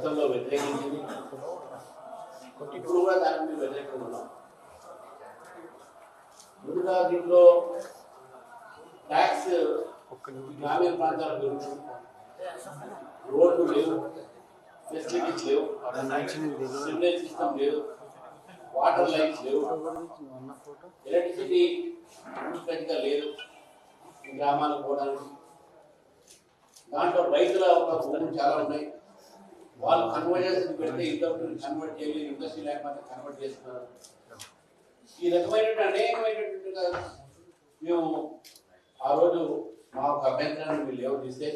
గతంలో వ్యతిరేకించింది. ఇప్పుడు కూడా దానికి మేము వ్యతిరేకంగా ఉన్నాం. ముందుగా దీంట్లో ట్యాక్స్ గ్రామీణ ప్రాంతాల గురించి రోడ్లు లేవు ఫెసిలిటీస్ లేవు సిగ్నల్ సిస్టమ్ లేదు వాటర్ లైన్స్ లేవు ఎలక్ట్రిసిటీ పూర్తిగా లేదు గ్రామాలకు పోవడానికి. దాంట్లో రైతుల ఒక భూములు చాలా ఉన్నాయి. వాళ్ళు కన్వర్జెన్స్ పెడితే ఇండస్ట్రీ కన్వర్ట్ చేయలేదు ఇండస్ట్రీ లేకపోతే కన్వర్ట్ చేస్తున్నారు. ఈ రకమైనటువంటి అనేకమైనటువంటి మేము ఆ రోజు మా అభ్యంతరాన్ని మీరు లేవదీస్తే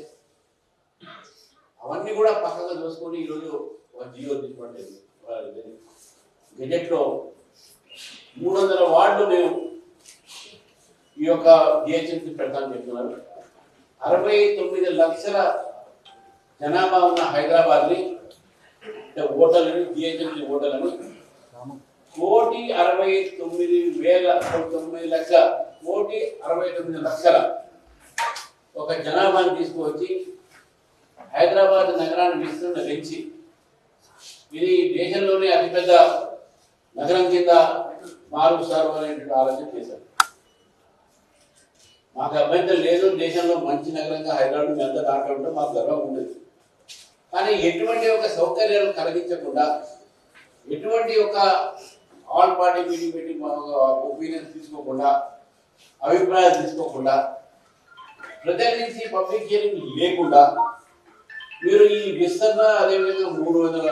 అవన్నీ కూడా పక్కగా చూసుకొని ఈరోజు ఒక జియో తీసుకోవట్లేదు గెజెట్లో మూడు వందల వార్డులు మేము ఈ యొక్క జిహెచ్ఎంసీ పెడతామని చెప్తున్నారు. అరవై తొమ్మిది లక్షల జనాభా ఉన్న హైదరాబాద్ని అంటే ఓటర్లను జిహెచ్ఎంసీ ఓటర్లను కోటి అరవై తొమ్మిది వేల తొమ్మిది లక్షల కోటి అరవై తొమ్మిది లక్షల ఒక జనాభాని తీసుకువచ్చి హైదరాబాద్ నగరాన్ని విస్తరణ పెంచి ఇది దేశంలోనే అతిపెద్ద నగరం కింద మారుస్తారు అనేటువంటి ఆలోచన చేశారు. మాకు అభ్యంతరం లేదు దేశంలో మంచి నగరంగా హైదరాబాద్ మేము అంతా దాంట్లో ఉంటే మాకు గర్వం ఉండేది. కానీ ఎటువంటి ఒక సౌకర్యాలు కలిగించకుండా ఎటువంటి ఒక ఆల్ పార్టీ మీటింగ్ పెట్టి ఒపీనియన్స్ తీసుకోకుండా అభిప్రాయాలు తీసుకోకుండా ప్రజల నుంచి పబ్లిక్ హియరింగ్ లేకుండా మీరు ఈ విస్తరణ అదేవిధంగా మూడు వందల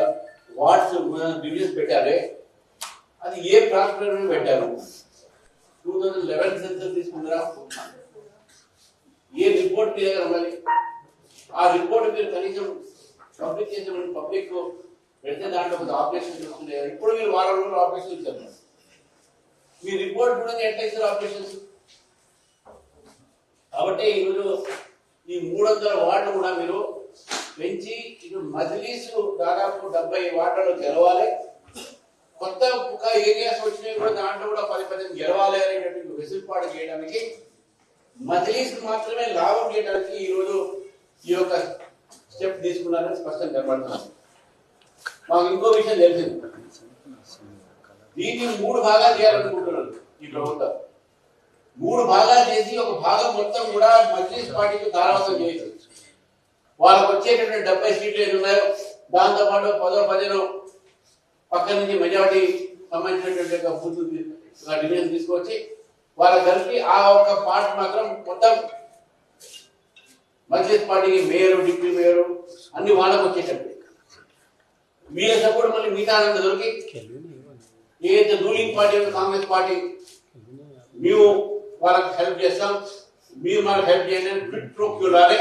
వాట్స్ డివిజన్స్ పెట్టారే అది ఏ ప్రాంతంలో పెట్టారు? టూ థౌజండ్ లెవెన్ సెన్సర్ తీసుకున్నారా? ఏ రిపోర్ట్ మీ దగ్గర ఆ రిపోర్ట్ మీరు కనీసం పబ్లిక్ చేసే పబ్లిక్ పెడితే దాంట్లో ఒక ఆపరేషన్ చూస్తుండే ఇప్పుడు మీరు వారం రోజులు ఆపరేషన్ చూసారు మీ రిపోర్ట్ కూడా ఎట్లా ఇస్తారు ఆపరేషన్స్? కాబట్టి ఈరోజు ఈ మూడు వందల వార్డులు కూడా మీరు పెంచి ఇటు మజిలీసు దాదాపు డెబ్బై వార్డులు గెలవాలి. కొత్త ఒక ఏరియాస్ వచ్చినాయి కూడా దాంట్లో కూడా పది పది గెలవాలి అనేటువంటి వెసులుబాటు చేయడానికి మజిలీస్ మాత్రమే లాభం చేయడానికి ఈరోజు ఈ యొక్క తీసుకున్నారని స్పష్టంగా కనబడుతున్నారు మాకు ఇంకో విషయం తెలిసింది. దీన్ని మూడు భాగాలు చేయాలనుకుంటున్నాను ఈ ప్రభుత్వం. మూడు భాగాలు చేసి ఒక భాగం మొత్తం కూడా మజ్లిస్ పార్టీకి ధారావతం చేయొచ్చు వాళ్ళకు వచ్చేటటువంటి డెబ్బై సీట్లు ఏమి ఉన్నాయో దాంతో పాటు పదో పదిహేను పక్క నుంచి మెజారిటీ సంబంధించినటువంటి ఒక బూత్ డివిజన్ తీసుకొచ్చి వాళ్ళ కలిపి ఆ ఒక్క పార్ట్ మాత్రం మొత్తం మజ్లిస్ పార్టీకి మేయరు డిప్యూటీ మేయరు అన్ని వాళ్ళకు వచ్చేటట్టు. వీళ్ళ సపోర్ట్ మళ్ళీ మిగతా దొరికి. ఏదైతే రూలింగ్ పార్టీ కాంగ్రెస్ పార్టీ మేము వాళ్ళకి హెల్ప్ చేస్తాం. మీరు మనకు హెల్ప్ చేయండి ఫిట్ ప్రొక్యూరాలే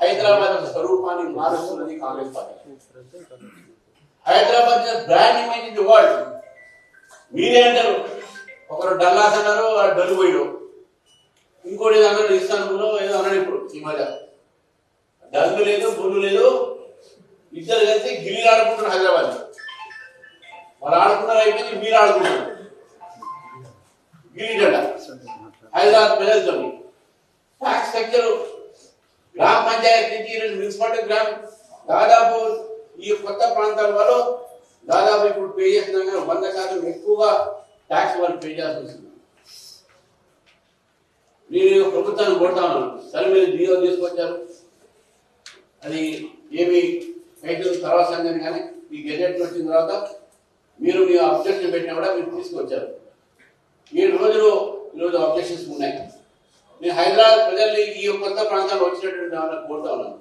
హైదరాబాద్ స్వరూపాన్ని మారుస్తున్నది Congress party. Hyderabad brand image in the world మీరే అంటారు. ఒకరు డల్లాస్ అన్నారు వాడు డల్లు పోయాడు. ఇంకోటి ఏదో అన్నాడు ఇస్తానులో ఏదో అన్నాడు ఇప్పుడు ఈ మధ్య డబ్బు లేదు బుల్లు లేదు ఇద్దరు కలిసి గిల్లి ఆడుకుంటున్నారు హైదరాబాద్ వాళ్ళు ఆడుకున్నారు అయిపోయింది మీరు ఆడుకుంటున్నారు. గిల్లి డండ హైదరాబాద్ ప్రజలతో. ట్యాక్స్ స్ట్రక్చర్ గ్రామ పంచాయతీ నుంచి ఈరోజు మున్సిపాలిటీ గ్రామ. దాదాపు ఈ కొత్త ప్రాంతాల వాళ్ళు దాదాపు ఇప్పుడు పే చేస్తున్నాం కానీ వంద శాతం ఎక్కువగా ట్యాక్స్ వాళ్ళు పే చేయాల్సి వస్తుంది. నేను ప్రభుత్వాన్ని కొడతా ఉన్నాను సరే మీరు జియో తీసుకొచ్చారు. అది ఏమి రైతులు తర్వాత సంఘం కానీ ఈ గెజెట్ వచ్చిన తర్వాత మీరు మీ అబ్జెక్షన్ పెట్టినా కూడా మీరు తీసుకొచ్చారు. ఏడు రోజులు ఈరోజు అబ్జెక్షన్స్ ఉన్నాయి. నేను హైదరాబాద్ ప్రజల్ని ఈ కొత్త ప్రాంతాల్లో వచ్చినటువంటి వాళ్ళని కోరుతా ఉన్నాను.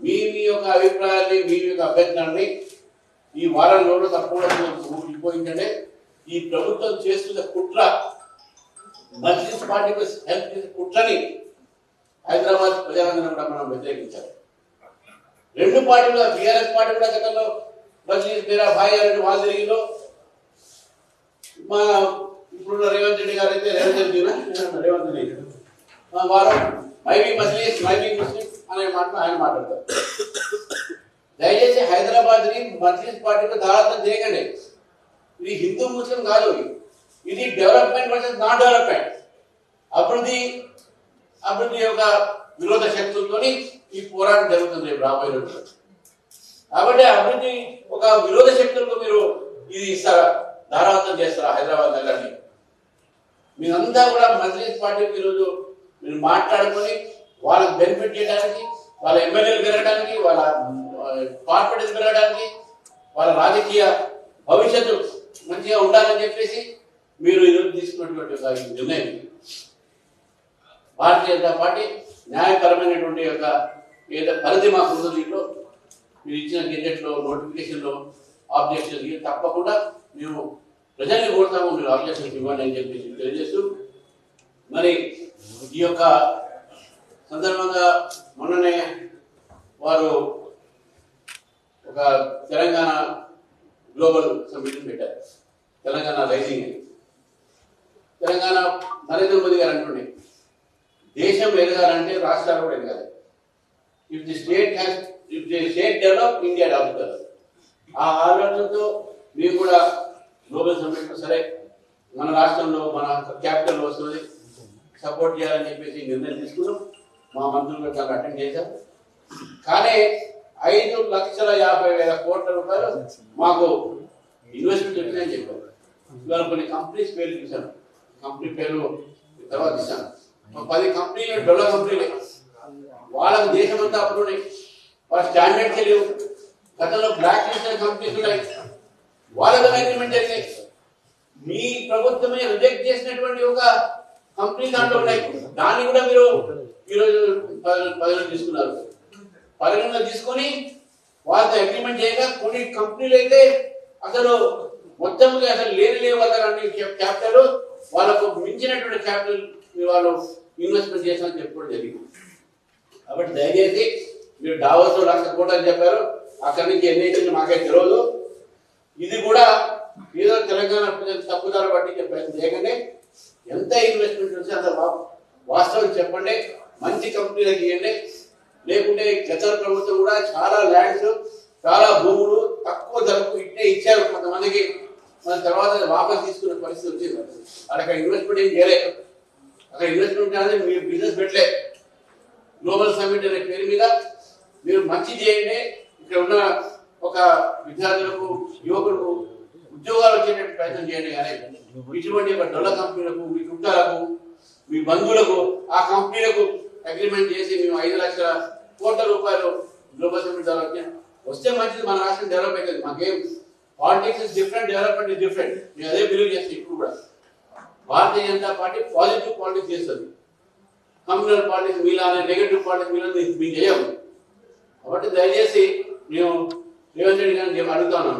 మీ మీ యొక్క అభిప్రాయాన్ని మీ యొక్క అభ్యర్థనాన్ని ఈ వారం రోజులు తప్పకుండా ఈ ప్రభుత్వం చేస్తున్న కుట్ర మజ్లిస్ పార్టీకి హెల్ప్ చేసి కూర్చొని హైదరాబాద్ ప్రజలందరూ కూడా మనం వ్యతిరేకించాలి. రెండు పార్టీలు బీఆర్ఎస్ పార్టీ కూడా గతంలో మజ్లిస్ మీరా భాయ్ అనే వాళ్ళు తిరిగిలో మా ఇప్పుడున్న రేవంత్ రెడ్డి గారు అయితే రేవంత్ రెడ్డి రేవంత్ రెడ్డి. వారు మైబీ మజ్లిస్ మైబీ ముస్లిం అనే మాట ఆయన మాట్లాడతారు. దయచేసి హైదరాబాద్ని మజ్లిస్ పార్టీలో దారాతం చేయకండి ఇది హిందూ ముస్లిం కాదు ఇది డెవలప్మెంట్ వర్సెస్ నాన్ డెవలప్మెంట్ అభివృద్ధి అభివృద్ధి యొక్క విరోధ శక్తులతోని ఈ పోరాటం జరుగుతుంది రేపు రాబోయే రోజుల్లో. కాబట్టి అభివృద్ధి ఒక విరోధ శక్తులకు మీరు ఇది ఇస్తారా? ధారావంతం చేస్తారా హైదరాబాద్ నగరాన్ని? మీరంతా కూడా మజ్లీస్ పార్టీకి ఈరోజు మీరు మాట్లాడుకొని వాళ్ళకి బెనిఫిట్ చేయడానికి వాళ్ళ ఎమ్మెల్యేలు పెరగడానికి వాళ్ళ కార్పొరేట్ పెరగడానికి వాళ్ళ రాజకీయ భవిష్యత్తు మంచిగా ఉండాలని చెప్పేసి మీరు ఈరోజు తీసుకున్నటువంటి ఒక నిర్ణయం. భారతీయ జనతా పార్టీ న్యాయపరమైనటువంటి యొక్క ఏదో పరిధి మాకు ఉందో దీంట్లో. మీరు ఇచ్చిన గెజెట్లో నోటిఫికేషన్లో ఆబ్జెక్షన్ తప్పకుండా మేము ప్రజల్ని కోరుతాము మీరు ఆబ్జెక్షన్ ఇవ్వండి అని చెప్పేసి తెలియజేస్తూ మరి ఈ యొక్క సందర్భంగా మొన్ననే వారు ఒక తెలంగాణ గ్లోబల్ సమ్మిట్ పెట్టారు. తెలంగాణ రైజింగ్. అని. తెలంగాణ నరేంద్ర మోదీ గారు అంటుండే దేశం ఎదగాలంటే రాష్ట్రాలు కూడా ఎదగాలి. If the state has if the state develop India develop ఆ ఆలోచనతో మేము కూడా గ్లోబల్ సమ్మిట్ సరే మన రాష్ట్రంలో మన క్యాపిటల్ వస్తుంది. సపోర్ట్ చేయాలని చెప్పేసి నిర్ణయం తీసుకున్నాం. మా మంత్రులు చాలా అటెండ్ చేశాం కానీ ఐదు లక్షల యాభై వేల కోట్ల రూపాయలు మాకు ఇన్వెస్ట్మెంట్ వచ్చినాయని చెప్పారు. ఇవాళ కొన్ని కంపెనీస్ పేరు చూశాను. కంపెనీ పేరు తర్వాత ఇస్తాను పది కంపెనీలు డొల్ల కంపెనీలే వాళ్ళకి దేశం అంతా అప్పుడు వాళ్ళ స్టాండర్డ్ తెలియవు గతంలో బ్లాక్ లిస్ట్ కంపెనీస్ ఉన్నాయి. వాళ్ళతో అగ్రిమెంట్ అయితే మీ ప్రభుత్వమే రిజెక్ట్ చేసినటువంటి ఒక కంపెనీ దాంట్లో ఉన్నాయి. దాన్ని కూడా మీరు ఈరోజు పరిగణ తీసుకున్నారు. పరిగణన తీసుకొని వాళ్ళతో అగ్రిమెంట్ చేయగా కొన్ని కంపెనీలు అయితే అసలు మొత్తంగా అసలు లేని లేవు అసలు క్యాపిటల్ వాళ్ళకు మించినటువంటి క్యాపిటల్ వాళ్ళు ఇన్వెస్ట్మెంట్ చేశారని చెప్పుకోవడం జరిగింది. కాబట్టి దయచేసి మీరు డావోస్ లక్ష కోట్లు అని చెప్పారు. అక్కడి నుంచి ఎన్ని అయితే మాకే తెలియదు ఇది కూడా ఏదో తెలంగాణ ప్రజలు తప్పుదారు బట్టి ప్రయత్నం చేయకండి ఎంత ఇన్వెస్ట్మెంట్ వస్తే అంత వాస్తవం చెప్పండి. మంచి కంపెనీలకు ఇవ్వండి. లేకుంటే గత ప్రభుత్వం కూడా చాలా ల్యాండ్స్ చాలా భూములు తక్కువ ధరకు ఇట్టే ఇచ్చారు కొంతమందికి. మన తర్వాత వాపస్ తీసుకునే పరిస్థితి వచ్చింది అక్కడ ఇన్వెస్ట్మెంట్ ఏం చేయలే. అక్కడ ఇన్వెస్ట్మెంట్ అనేది మీరు బిజినెస్ పెట్టలే. గ్లోబల్ సమ్మిట్ అనే పేరు మీద మీరు మంచి చేయండి. ఇక్కడ ఉన్న ఒక విద్యార్థులకు యువకులకు ఉద్యోగాలు వచ్చేటట్టు ప్రయత్నం చేయండి కానీ ఇటువంటి ఒక డొల్ల కంపెనీలకు మీ చుట్టాలకు మీ బంధువులకు ఆ కంపెనీలకు అగ్రిమెంట్ చేసి మేము ఐదు లక్షల కోట్ల రూపాయలు గ్లోబల్ సమ్మిట్ ద్వారా వస్తే మంచిది మన రాష్ట్రం డెవలప్ అవుతుంది మాకేం politics is different development is different నేను అదే బిలీవ్ చేస్తాను ఇప్పుడు కూడా Bharatiya Janata party positive politics చేస్తుంది. కమ్యూనల్ పాలిటిక్స్ మీలానే నెగటివ్ పాలిటిక్స్ మీలానే మేము చేయము కాబట్టి దయచేసి నేను రేవంత్ రెడ్డి గారిని నేను అడుగుతాను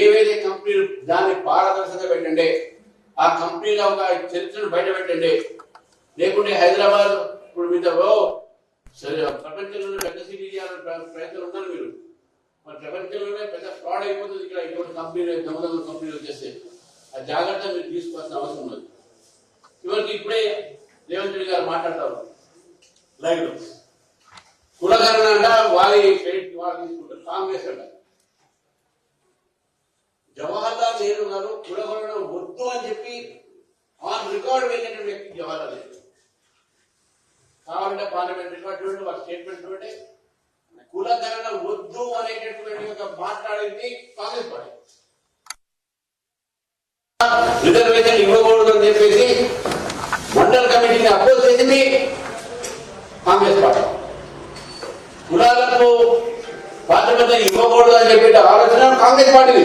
ఏవైతే కంపెనీలు దాన్ని పారదర్శకంగా పెట్టండి ఆ కంపెనీలో ఒక చరిత్రను బయట పెట్టండి లేకుంటే హైదరాబాద్ ఇప్పుడు మీతో ప్రపంచంలో సరే పెద్ద సిటీ చేయాలని ప్రయత్నం ఉన్నారు మీరు. మన ప్రపంచంలోనే పెద్ద ఫ్రాడ్ అయిపోతుంది ఇక్కడ. ఇటువంటి కంపెనీలు దొంగ కంపెనీలు వచ్చేస్తే ఆ జాగ్రత్త మీరు తీసుకోవాల్సిన అవసరం ఉన్నది. చివరికి ఇప్పుడే రేవంత్ రెడ్డి గారు మాట్లాడతారు లైవ్లో. కులకరణ అంట వాళ్ళ క్రెడిట్ వాళ్ళు తీసుకుంటారు. కాంగ్రెస్ అంట. జవహర్లాల్ నెహ్రూ గారు కులకరణ వద్దు అని చెప్పి ఆన్ రికార్డ్ వెళ్ళినటువంటి వ్యక్తి జవహర్లాల్ నెహ్రూ. కావాలంటే పార్లమెంట్ రికార్డ్ చూడండి వాళ్ళ స్టేట్మెంట్ చూడండి. కులగణన వద్దు అనేటటువంటి ఒక మాట్లాడింది కాంగ్రెస్ పార్టీ. రిజర్వేషన్ ఇవ్వకూడదు అని చెప్పేసి మండల్ కమిటీని అపోజ్ చేసింది కాంగ్రెస్ పార్టీ. కులాలకు పాత్రపత ఇవ్వకూడదు అని చెప్పి ఆలోచన కాంగ్రెస్ పార్టీది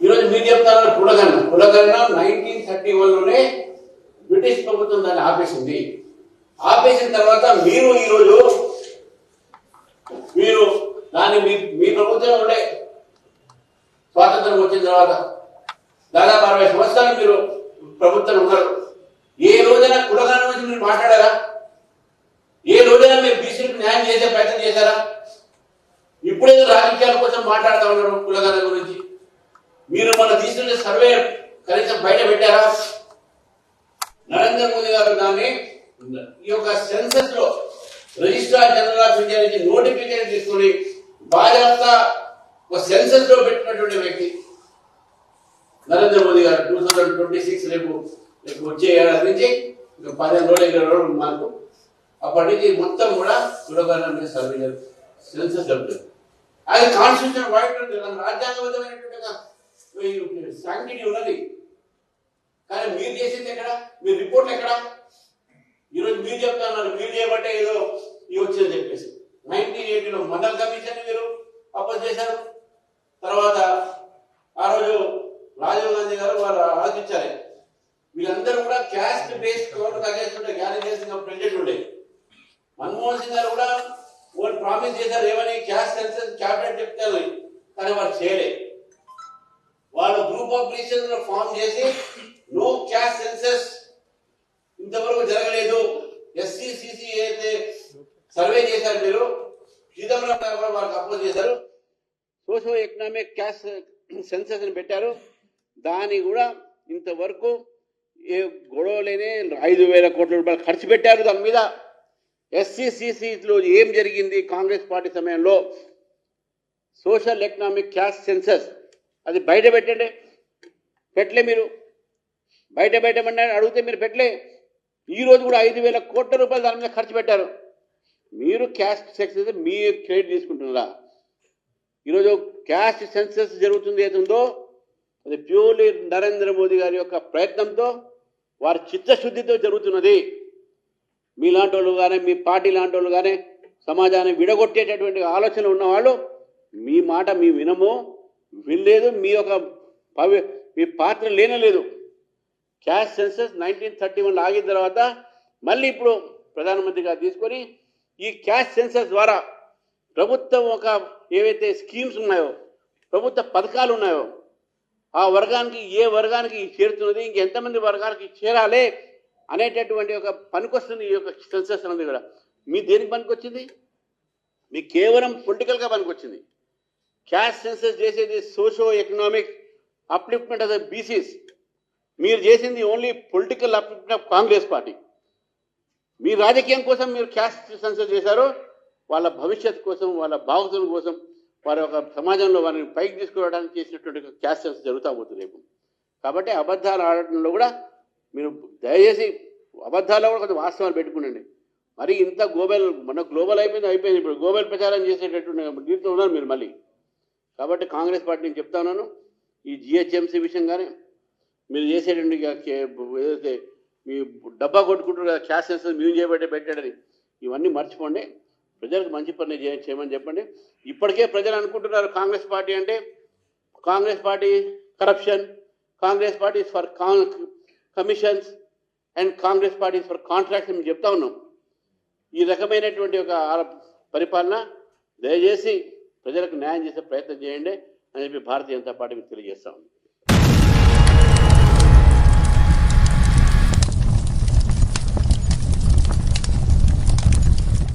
ఈరోజు మీరు చెప్తారు కులగణన. కులగణన నైన్టీన్ థర్టీ లోనే బ్రిటిష్ ప్రభుత్వం దాన్ని ఆపేసింది. ఆపేసిన తర్వాత మీరు ఈరోజు మీరు దాన్ని మీ మీ ప్రభుత్వం ఉండే స్వాతంత్రం వచ్చిన తర్వాత దాదాపు అరవై సంవత్సరాలు మీరు ప్రభుత్వం ఉన్నారు. ఏ రోజైనా కులగాన గురించి మీరు మాట్లాడారా? ఏ రోజైనా మీరు బీసీలకు న్యాయం చేసే ప్రయత్నం చేశారా? ఇప్పుడేదో రాజకీయాల కోసం మాట్లాడుతూ ఉన్నారు కులగాన గురించి. మీరు మన తీసుకునే సర్వే కనీసం బయట పెట్టారా? నరేంద్ర మోదీ గారు దాన్ని ఈ యొక్క సెన్సెస్లో రిజిస్ట్రార్ జనరల్ ఆఫ్ ఇండియా నుంచి నోటిఫికేషన్ తీసుకుని బాధ్యత ఒక సెన్సస్లో పెట్టినటువంటి వ్యక్తి. నరేంద్ర మోదీ గారు టూ థౌజండ్ ట్వంటీ సిక్స్ రేపు రేపు వచ్చే ఏడాది నుంచి ఇంకా పదిహేను రోజులు ఇరవై రోజులు మనకు. అప్పటి నుంచి మొత్తం కూడా సులభంగా సర్వే సెన్సస్ జరుగుతుంది. అది కాన్స్టిట్యూషన్ వైట్ రాజ్యాంగబద్ధమైనటువంటి సాంక్టిటీ ఉన్నది. కానీ మీరు చేసింది ఎక్కడ? మీ రిపోర్ట్లు ఎక్కడ? ఈరోజు మీరు చెప్తున్నారు మీరు చేయబట్టే ఏదో ఇది వచ్చిందని చెప్పేసి. నైన్టీన్ ఎయిటీలో మండల్ కమిషన్ మీరు అపోజ్ చేశారు. తర్వాత ఆ రోజు రాజీవ్ గాంధీ గారు వారు ఆలోచించాలి. వీళ్ళందరూ కూడా క్యాస్ట్ బేస్డ్ కోర్టు తగ్గేస్తుంటే గ్యారీ చేసిన ప్రెసిడెంట్ ఉండే. మన్మోహన్ సింగ్ గారు కూడా వాళ్ళు ప్రామిస్ చేశారు ఏమని? క్యాస్ట్ సెన్సెస్ క్యాబినెట్ చెప్తారు కానీ వారు చేయలేదు వాళ్ళు గ్రూప్ ఆఫ్ మినిస్టర్స్ ఫామ్ చేసి నో క్యాస్ట్ సెన్సెస్ ఇంతవరకు జరగలేదు. ఎస్సీ సిసి సర్వే చేశారు మీరు చిదంబరం గారు కూడా వారికి అపోజ్ చేశారు. సోషో ఎకనామిక్ క్యాష్ సెన్సెస్ అని పెట్టారు. దాని కూడా ఇంతవరకు ఏ గొడవ లేని ఐదు వేల కోట్ల రూపాయలు ఖర్చు పెట్టారు దాని మీద. ఎస్సీసీసీలో ఏం జరిగింది కాంగ్రెస్ పార్టీ సమయంలో? Social economic caste census. అది బయట పెట్టండి. పెట్టలే మీరు. బయట పెట్టమని అడిగితే మీరు పెట్టలే. ఈరోజు కూడా ఐదు వేల కోట్ల రూపాయలు దాని మీద ఖర్చు పెట్టారు. మీరు క్యాస్ట్ సెక్సెస్ మీ క్రెడిట్ తీసుకుంటున్నారా? ఈరోజు క్యాస్ట్ సెన్సెస్ జరుగుతుంది ఏదుందో అది ప్యూర్లీ నరేంద్ర మోదీ గారి యొక్క ప్రయత్నంతో వారి చిత్తశుద్ధితో జరుగుతున్నది. మీలాంటి వాళ్ళు కానీ మీ పార్టీ లాంటి వాళ్ళు కానీ సమాజాన్ని విడగొట్టేటటువంటి ఆలోచన ఉన్నవాళ్ళు మీ మాట మీ వినము. వినలేదు మీ యొక్క పవి మీ పాత్ర లేనలేదు caste census nineteen thirty one ఆగిన తర్వాత మళ్ళీ ఇప్పుడు ప్రధానమంత్రిగా తీసుకొని ఈ క్యాష్ సెన్సస్ ద్వారా ప్రభుత్వం ఒక ఏవైతే స్కీమ్స్ ఉన్నాయో ప్రభుత్వ పథకాలు ఉన్నాయో ఆ వర్గానికి ఏ వర్గానికి చేరుతున్నది ఇంకెంతమంది వర్గానికి చేరాలి అనేటటువంటి ఒక పనికొస్తుంది ఈ యొక్క సెన్సస్ అనేది కూడా. మీ దేనికి పనికొచ్చింది? మీ కేవలం పొలిటికల్గా పనికొచ్చింది. క్యాష్ సెన్సస్ చేసేది socio economic upliftment of the BCs మీరు చేసింది only political upliftment of Congress party మీ రాజకీయం కోసం మీరు క్యాస్ట్ సెన్సర్ చేశారు వాళ్ళ భవిష్యత్ కోసం వాళ్ళ బాగుతుల కోసం వారి యొక్క సమాజంలో వారిని పైకి తీసుకురావడానికి చేసినటువంటి క్యాస్ట్ సెన్స్ జరుగుతూ పోతుంది రేపు. కాబట్టి అబద్ధాలు ఆడటంలో కూడా మీరు దయచేసి అబద్ధాల్లో కూడా కొంచెం వాస్తవాలు పెట్టుకునండి. మరి ఇంత గ్లోబల్ మన గ్లోబల్ అయిపోయింది అయిపోయింది. ఇప్పుడు గ్లోబల్ ప్రచారం చేసేటటువంటి దీంతో ఉన్నారు మీరు మళ్ళీ. కాబట్టి కాంగ్రెస్ పార్టీ నేను చెప్తా ఉన్నాను ఈ జిహెచ్ఎంసీ విషయం కానీ మీరు చేసేటువంటి ఏదైతే మీ డబ్బా కొట్టుకుంటారు కదా క్యాష్ సెన్సస్ మేము చేయబట్టే పెట్టాడని ఇవన్నీ మర్చిపోండి. ప్రజలకు మంచి పని చేయమని చెప్పండి. ఇప్పటికే ప్రజలు అనుకుంటున్నారు కాంగ్రెస్ పార్టీ అంటే Congress party corruption Congress party for commissions and Congress party for contracts మేము చెప్తా ఉన్నాం. ఈ రకమైనటువంటి ఒక పరిపాలన దయచేసి ప్రజలకు న్యాయం చేసే ప్రయత్నం చేయండి అని చెప్పి భారతీయ జనతా పార్టీ మీకు తెలియజేస్తా ఉంది.